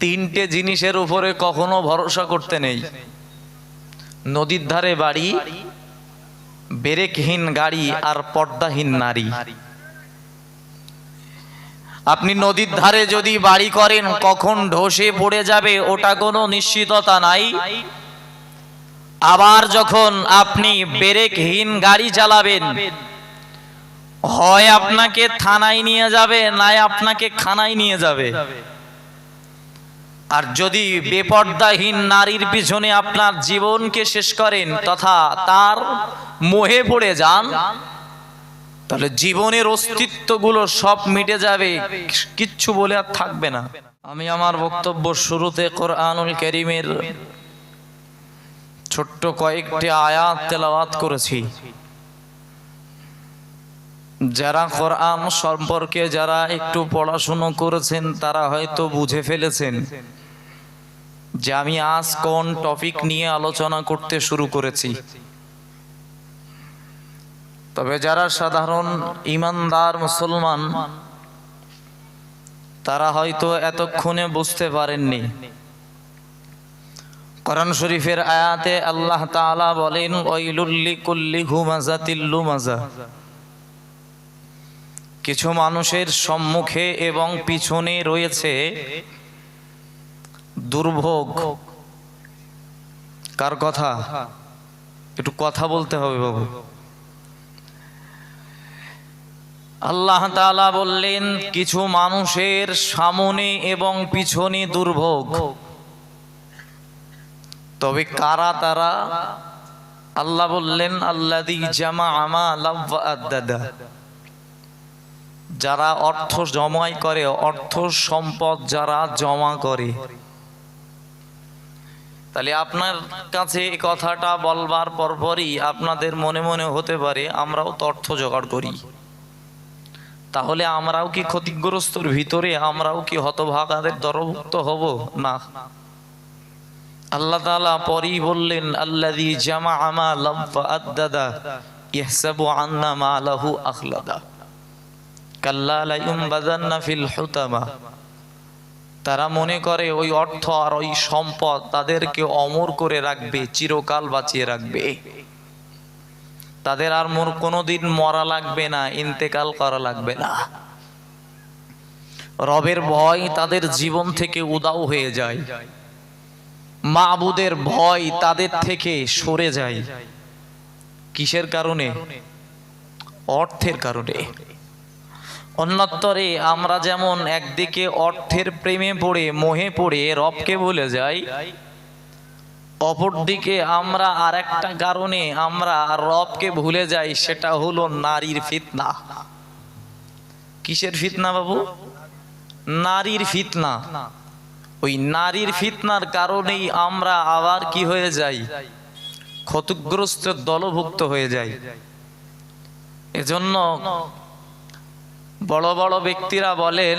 তিনটে জিনিসের উপরে কখনো ভরসা করতে নেই। নদীর ধারে বাড়ি, বেরেকহীন গাড়ি আর পর্দাহীন নারী। আপনি নদীর ধারে যদি বাড়ি করেন, কখন ঢসে পড়ে যাবে ওটা কোনো নিশ্চিততা নাই। আবার যখন আপনি বেরেকহীন গাড়ি চালাবেন, হয় আপনাকে থানায় নিয়ে যাবে, নাই আপনাকে খানায় নিয়ে যাবে। আর যদি বেপর্দাহীন নারীর পিছনে আপনার জীবনকে শেষ করেন তথা তার মোহে পড়ে যান, তাহলে জীবনের অস্তিত্বগুলো সব মিটে যাবে। কিচ্ছু বলে আর থাকবে না। আমি আমার বক্তব্য শুরুতে কোরআনুল করিমের ছোট্ট কয়েকটি আয়াত তেলাওয়াত করেছি। যারা কোরআন সম্পর্কে যারা একটু পড়াশুনো করেছেন, তারা হয়তো বুঝে ফেলেছেন যে আমি আজ কোন টপিক নিয়ে আলোচনা করতে শুরু করেছি। তবে যারা সাধারণ ইমানদার মুসলমান, তারা হয়তো এতক্ষণে বুঝতে পারেননি। কোরআন শরীফের আয়াতে আল্লাহ তাআলা বলেন ওয়াইলুল্লি কুল্লি হুমাজাতিল লুমাজা। কিছু মানুষের সম্মুখে এবং পিছনে রয়েছে দুর্ভোগ। কার কথা? একটু কথা বলতে হবে বাবু। আল্লাহ তাআলা বললেন, কিছু মানুষের সামনে এবং পিছনে দুর্ভোগ। তবে কারা তারা? আল্লাহ বললেন আল্লাদি জামা আমা আদাদা। যারা অর্থ জমাই করে, অর্থ সম্পদ যারা জমা করে। তাহলে আপনার কাছে এই কথাটা বলবার পরপরই আপনাদের মনে মনে হতে পারে, আমরাও তো অর্থ জোগাড় করি। তাহলে আমরাও কি ক্ষতিগ্রস্তর ভিতরে, আমরাও কি হতভাগাদের দরভুক্ত হব? না। আল্লাহ তাআলা পরেই বললেন, আল্লাযী জামা আমা লাফা আদাদা ইহসাবু আন্না মালাহু আখলাদা। তারা মনে করে ওই অর্থ আর ওই সম্পদ তাদেরকে অমর করে রাখবে, চিরকাল বাঁচিয়ে রাখবে। তাদের আর মোর কোনোদিন মরা লাগবে না, ইন্তেকাল করা লাগবে না। রবের ভয় তাদের জীবন থেকে উদাও হয়ে যায়। মাবুদের ভয় তাদের থেকে সরে যায়। কিসের কারণে? অর্থের কারণে। অন্যত্তরে আমরা যেমন একদিকে অর্থের প্রেমে পড়ে, মোহে পড়ে, রবকে ভুলে যাই, অপরদিকে আমরা আর একটা কারণে আমরা রবকে ভুলে যাই, সেটা হলো নারীর ফিতনা। কিসের ফিতনা বাবু? নারীর ফিতনা। ওই নারীর ফিতনার কারণেই আমরা আবার কি হয়ে যাই? ক্ষতিগ্রস্ত, দলভুক্ত হয়ে যাই। এজন্য বড় বড় ব্যক্তিরা বলেন,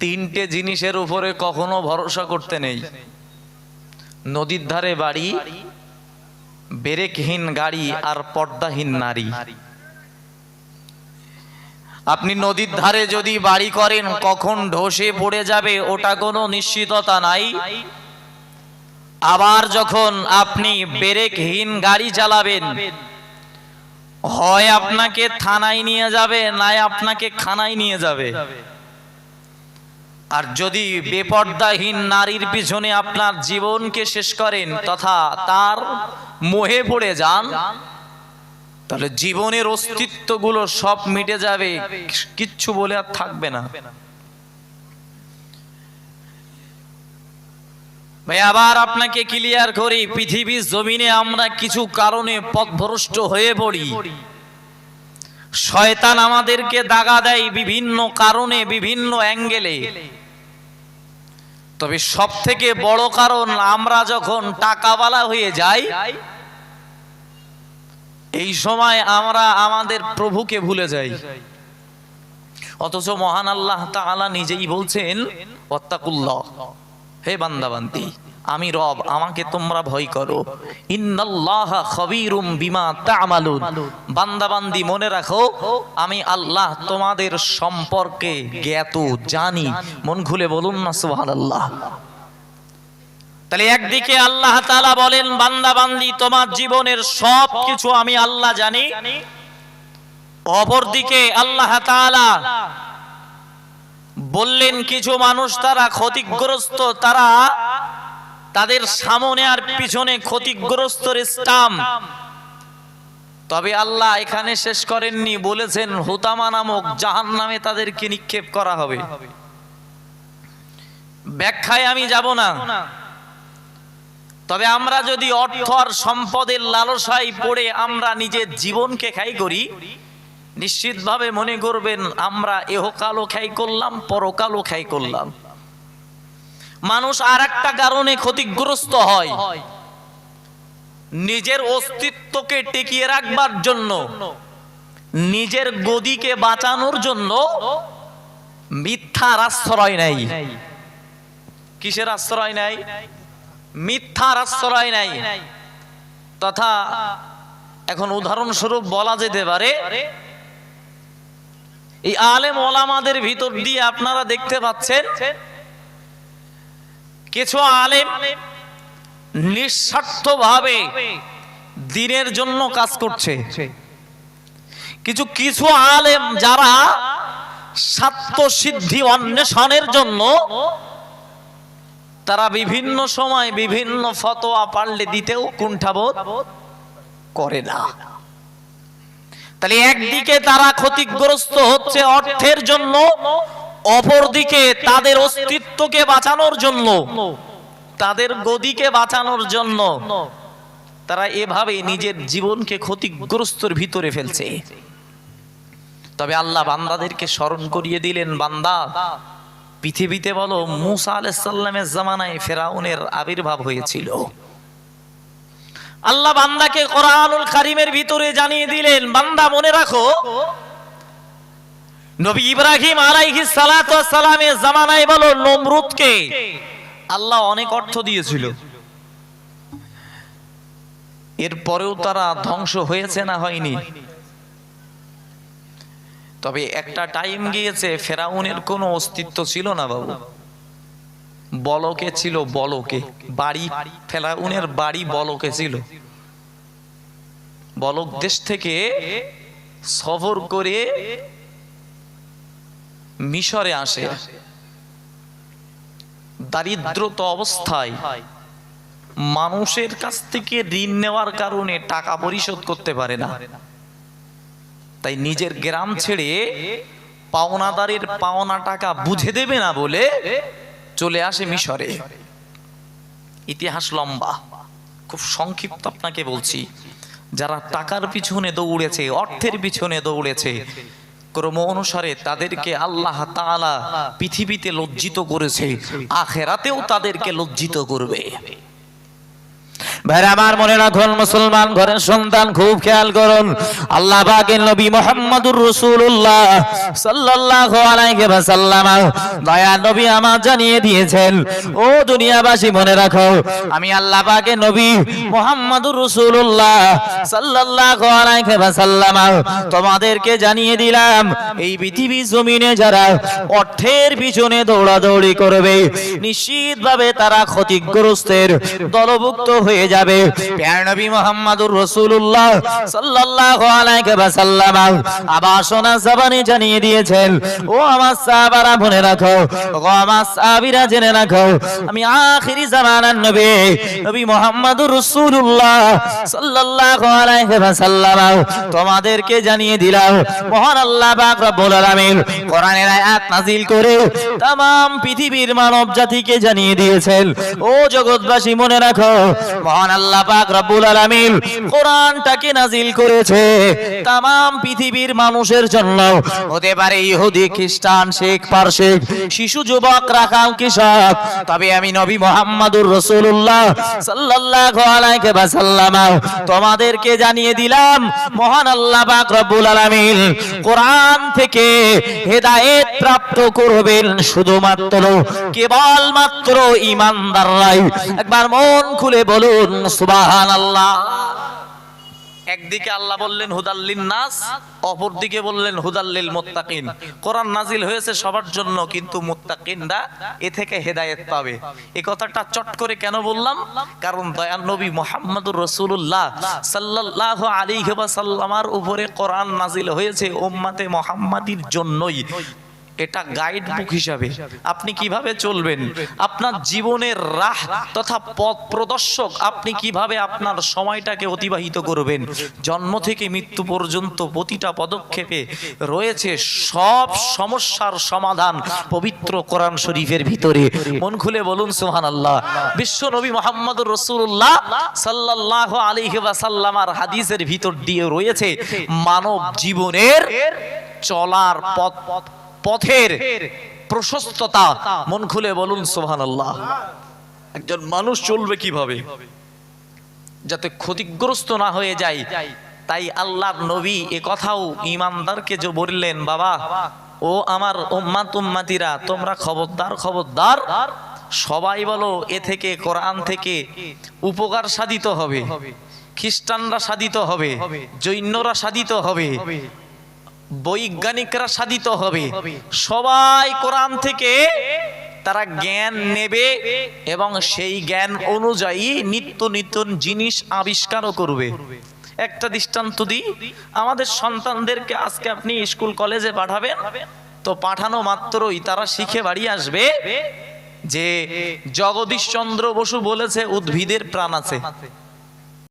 তিনটে জিনিসের উপরে কখনো ভরসা করতে নেই। নদীর ধারে বাড়ি, বেরেকহীন গাড়ি আর পর্দাহীন নারী। আপনি নদীর ধারে যদি বাড়ি করেন, কখন ঢসে পড়ে যাবে ওটা কোনো নিশ্চিততা নাই। আবার যখন আপনি বেরেকহীন গাড়ি চালাবেন হয় আপনাকে থানায় নিয়ে যাবে, নাই আপনাকে খানায় নিয়ে যাবে। আর যদি বেপর্দাহীন নারীর পিছনে আপনার জীবনকে শেষ করেন তথা তার মোহে পড়ে যান, তাহলে জীবনের অস্তিত্বগুলো সব মিটে যাবে, কিচ্ছু বলে আর থাকবে না। আবার আপনাকে ক্লিয়ার করি, পৃথিবীর জমিনে আমরা কিছু কারণে পথভ্রষ্ট হয়ে পড়ি। শয়তান আমাদেরকে দাগা দেয় বিভিন্ন কারণে, বিভিন্ন অ্যাঙ্গেলে। তবে সব থেকে বড় কারণ, আমরা যখন টাকাওয়ালা হয়ে যাই, এই সময় আমরা আমাদের প্রভুকে ভুলে যাই। অথচ মহান আল্লাহ তাআলা নিজেই বলছেন, ওয়াত্তাকুল্লাহ। হে বান্দাবান্দি, আমি রব, আমাকে তোমরা ভয় করো। বান্দাবান্দি, মনে রাখো, আমি আল্লাহ তোমাদের সম্পর্কে জ্ঞাত, জানি। মন খুলে বলুন না, সুবহানাল্লাহ। তাহলে একদিকে আল্লাহ তাআলা বলেন, বান্দাবান্দি, তোমার জীবনের সব কিছু আমি আল্লাহ জানি। অপরদিকে আল্লাহ তাআলা বললেন, কিছু মানুষ তারা ক্ষতিগ্রস্ত, তারা তাদের সামনে আর পিছনে ক্ষতিগ্রস্তর স্টাম তবে আল্লাহ এখানে শেষ করেননি, বলেছেন, হুতামা নামক জাহান নামে তাদেরকে নিক্ষেপ করা হবে। ব্যাখ্যায় আমি যাব না। তবে আমরা যদি অর্থ আর সম্পদের লালসায় পড়ে আমরা নিজের জীবনকে খাই করি নিশ্চিতভাবে মনে করবেন, আমরা এহকালও খাই করলাম পরকালও খাই করলাম। মানুষ আর একটা কারণে ক্ষতিগ্রস্ত হয়। নিজের অস্তিত্বকে টিকিয়ে রাখবার জন্য, নিজের গদিকে বাঁচানোর জন্য মিথ্যার আশ্রয় নাই। কিসের আশ্রয় নাই? মিথ্যার আশ্রয় নাই। তথা এখন উদাহরণস্বরূপ বলা যেতে পারে এই আলেম ওলামাদের ভিতর দিয়ে আপনারা দেখতে পাচ্ছেন কিছু আলেম নিঃস্বার্থভাবে দিনের জন্য কাজ করছে। কিছু কিছু আলেম যারা স্বার্থ সিদ্ধি অন্বেষণের জন্য তারা বিভিন্ন সময় বিভিন্ন ফতোয়া পারলে দিতেও কুণ্ঠাবোধ করে না। তাহলে একদিকে তারা ক্ষতিগ্রস্ত হচ্ছে অর্থের জন্য, অপরদিকে তাদের অস্তিত্বকে বাঁচানোর জন্য, তাদের গদিকে বাঁচানোর জন্য। তারা এভাবে নিজের জীবনকে ক্ষতিগ্রস্তর ভিতরে ফেলছে। তবে আল্লাহ বান্দাদেরকে স্মরণ করিয়ে দিলেন, বান্দা, পৃথিবীতে বলো, মুসা আলাইসাল্লামের জামানায় ফেরাউনের আবির্ভাব হয়েছিল। আল্লাহ বান্দাকে কোরআনুল কারিমের ভিতরে জানিয়ে দিলেন, বান্দা মনে রাখো, নবী ইব্রাহিম আলাইহিস সালাতু সালামের জামানায় বলো নমরুদকে, আল্লাহ অনেক অর্থ দিয়েছিল। এরপরেও তারা ধ্বংস হয়েছে না হয়নি। তবে একটা টাইম গিয়েছে, ফেরাউনের কোনো অস্তিত্ব ছিল না বাবু। বলকে ছিল বলকে, বাড়ি ফেরাউনের বাড়ি বলকে ছিল। বলক দেশ থেকে সফর করে মিশরে আসে। দারিদ্রত অবস্থায় মানুষের কাছ থেকে ঋণ নেওয়ার কারণে টাকা পরিশোধ করতে পারে না। তাই নিজের গ্রাম ছেড়ে পাওনাদারের পাওনা টাকা বুঝে দেবে না বলে চলে আসে মিশরে। ইতিহাস লম্বা, খুব সংক্ষিপ্ত আপনাকে বলছি। যারা টাকার পিছনে দৌড়েছে, অর্থের পিছনে দৌড়েছে, ক্রম অনুসারে তাদেরকে আল্লাহ পৃথিবীতে লজ্জিত করেছে, আখেরাতেও তাদেরকে লজ্জিত করবে। ভাইরা, আমার মনে রাখুন, মুসলমান ঘরের সন্তান খুব খেয়াল করুন। আল্লাহ নবী মোহাম্মদুর ওয়াসাল্লাম, দয়া নবী আমার জানিয়ে দিয়েছেন, ও দুনিয়াবাসী মনে রাখো, আমি আল্লাহ নবী মোহাম্মদুর ওয়াসাল্লাম, তোমাদেরকে জানিয়ে দিলাম, এই পৃথিবী জমিনে যারা অর্থের পিছনে দৌড়াদৌড়ি করবে, নিশ্চিতভাবে তারা ক্ষতিগ্রস্তের দলভুক্ত হয়ে যাবে প্যার নবী মুহাম্মদুর রাসূলুল্লাহ সাল্লাল্লাহু আলাইহি ওয়াসাল্লাম আবার শোনা জবানে জানিয়ে দিয়েছেন ও আমার সাহাবারা মনে রাখো ও আমার সাহাবীরা জেনে রাখো আমি আখিরি জামানার নবী নবী মুহাম্মদুর রাসূলুল্লাহ সাল্লাল্লাহু আলাইহি ওয়াসাল্লাম তোমাদেরকে জানিয়ে দিলাম মহান আল্লাহ পাক রব্বুল আলামিন কোরআনের আয়াত নাযিল করে तमाम পৃথিবীর মানব জাতিকে জানিয়ে দিয়েছেন ও জগৎবাসী মনে রাখো আল্লাহ পাক রব্বুল আলামিন কোরআনটাকে করেছে পৃথিবীর মানুষের জন্য। হতে পারে ইহুদি, খ্রিস্টান, শেখ শিশু, যুবক, রাখাল, কৃষক। তবে আমি নবী সাল্লাল্লাহু আলাইহি তোমাদেরকে জানিয়ে দিলাম মহান আল্লাহ পাক রব্বুল আলামিন কোরআন থেকে হেদায়েত প্রাপ্ত করবেন শুধুমাত্র, কেবলমাত্র ইমানদাররাই। একবার মন খুলে বলুন সুবহানাল্লাহ। একদিকে আল্লাহ বললেন, হুদাল্লিন নাস। অপরদিকে বললেন, হুদাল্লিল মুত্তাকিন। কোরআন নাজিল হয়েছে সবার জন্য, কিন্তু মুত্তাকিনরা এ থেকে হেদায়েত পাবে। এই কথাটা চট করে কেন বললাম? কারণ দয়াল নবী মুহাম্মদুর রাসূলুল্লাহ সাল্লাল্লাহু আলাইহি ওয়াসাল্লামার উপরে কোরআন নাজিল হয়েছে উম্মতে মুহাম্মাদির জন্যই। এটা গাইড বুক হিসাবে। আপনি কীভাবে চলবেন? আপনার জীবনের রাহ তথা পথ প্রদর্শক আপনি কীভাবে আপনার সময়টাকে অতিবাহিত করবেন? জন্ম থেকে মৃত্যু পর্যন্ত প্রতিটা পদক্ষেপে রয়েছে সব সমস্যার সমাধান পবিত্র কোরআন শরীফের ভিতরে। মন খুলে বলুন সোহান আল্লাহ বিশ্ব নবী মোহাম্মদুর রসুল্লাহ সাল্লাহ আলিহি ওয়াসাল্লামার হাদিসের ভিতর দিয়ে রয়েছে মানব জীবনের চলার পথ। পথের প্রশস্ততা মন খুলে বলুন সোহান আল্লাহ একজন মানুষ চলবে কীভাবে? যাতে ক্ষতিগ্রস্ত না হয়ে যায়। তাই আল্লাহর নবী এ কথাও ইমানদারকে যে বললেন বাবা ও আমার উম্মাত উম্মাতিরা তোমরা খবরদার খবরদার। সবাই বলো এ থেকে কোরআন থেকে উপকার সাধিত হবে। খ্রিস্টানরা সাধিত হবে। জৈন্যরা সাধিত হবে। বৈজ্ঞানিকরা সাধিত হবে। সবাই কোরআন থেকে তারা জ্ঞান নেবে এবং সেই জ্ঞান অনুযায়ী নিত্য নিত্য জিনিস আবিষ্কারও করবে। একটা দৃষ্টান্ত দিই, আমাদের সন্তানদেরকে আজকে আপনি স্কুল, কলেজে পাঠাবেন, তো পাঠানো মাত্রই তারা শিখে বাড়ি আসবে যে জগদীশ চন্দ্র বসু বলেছে, উদ্ভিদের প্রাণ আছে।